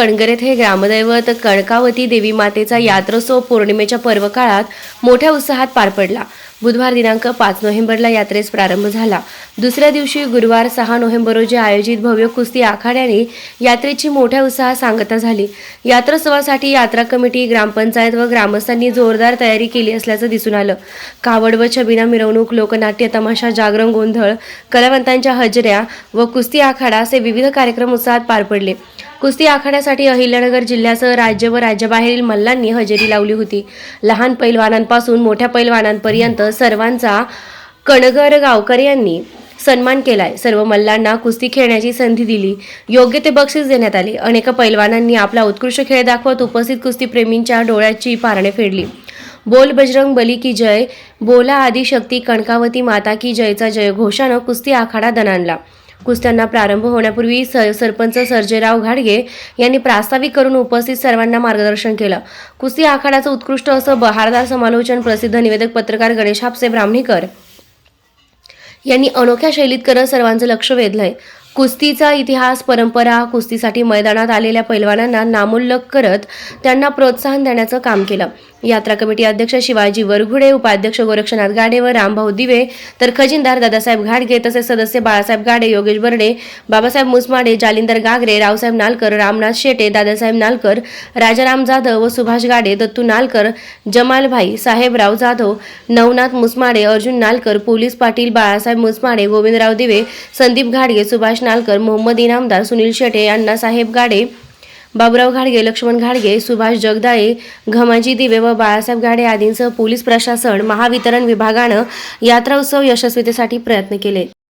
कणगरेत हे ग्रामदैवत कणकावती देवी मातेचा यात्रोत्सव पौर्णिमेच्या पर्व काळात मोठ्या उत्साहात पार पडला. बुधवार दिनांक पाच नोव्हेंबरला यात्रेस प्रारंभ झाला. दुसऱ्या दिवशी गुरुवार सहा नोव्हेंबर रोजी आयोजित भव्य कुस्ती आखाड्याने यात्रेची मोठ्या उत्साहात सांगता झाली. यात्रोत्सवासाठी यात्रा कमिटी ग्रामपंचायत व ग्रामस्थांनी जोरदार तयारी केली असल्याचं दिसून आलं. कावड व छबिना मिरवणूक लोकनाट्य तमाशा जागरण गोंधळ कलावंतांच्या हजऱ्या व कुस्ती आखाडा असे विविध कार्यक्रम उत्साहात पार पडले. कुस्ती आखाड्यासाठी अहिल्यानगर जिल्ह्यासह राज्य व राज्याबाहेरील मल्लांनी हजेरी लावली होती. लहान पैलवानांपासून मोठ्या पैलवानांपर्यंत सर्वांचा कणगर गावकर यांनी सन्मान केलाय. सर्व मल्लांना कुस्ती खेळण्याची संधी दिली. योग्य ते बक्षीस देण्यात आले. अनेक पैलवानांनी आपला उत्कृष्ट खेळ दाखवत उपस्थित कुस्तीप्रेमींच्या डोळ्याची पारणे फेडली. बोल बजरंग बली की जय बोला आदिशक्ती कणकावती माता की जयचा जयघोषानं कुस्ती आखाडा दणाणला. कुस्त्यांना प्रारंभ होण्यापूर्वी स सरपंच सर्जेराव घाडगे यांनी प्रास्ताविक करून उपस्थित सर्वांना मार्गदर्शन केलं. कुस्ती आखाड्याचं उत्कृष्ट असं बहारदार समालोचन प्रसिद्ध निवेदक पत्रकार गणेश हापसे ब्राह्मणीकर यांनी अनोख्या शैलीत करत सर्वांचं लक्ष वेधलंय. कुस्तीचा इतिहास परंपरा कुस्तीसाठी मैदानात आलेल्या पैलवानांना नामोल्लेख करत त्यांना प्रोत्साहन देण्याचं काम केलं. यात्रा कमिटी अध्यक्ष शिवाजी वरघुडे उपाध्यक्ष गोरक्षनाथ गाडे व रामभाऊ दिवे तर खजिनदार दादासाहेब घाडगे तसेच सदस्य बाळासाहेब गाडे योगेश बर्डे बाबासाहेब मुसमाडे जालिंदर गागरे रावसाहेब नालकर रामनाथ शेटे दादासाहेब नालकर राजाराम जाधव व सुभाष गाडे दत्तू नालकर जमालभाई साहेबराव जाधव नवनाथ मुसमाडे अर्जुन नालकर पोलीस पाटील बाळासाहेब मुसमाडे गोविंदराव दिवे संदीप घाडगे सुभाष नालकर मोहम्मद इनामदार सुनील शेटे अण्णासाहेब गाडे बाबुराव घाडगे लक्ष्मण घाडगे सुभाष जगदाळे घमाजी दिवे व बाळासाहेब घाडे आदींसह पोलीस प्रशासन महावितरण विभागानं यात्रा उत्सव यशस्वीतेसाठी प्रयत्न केले.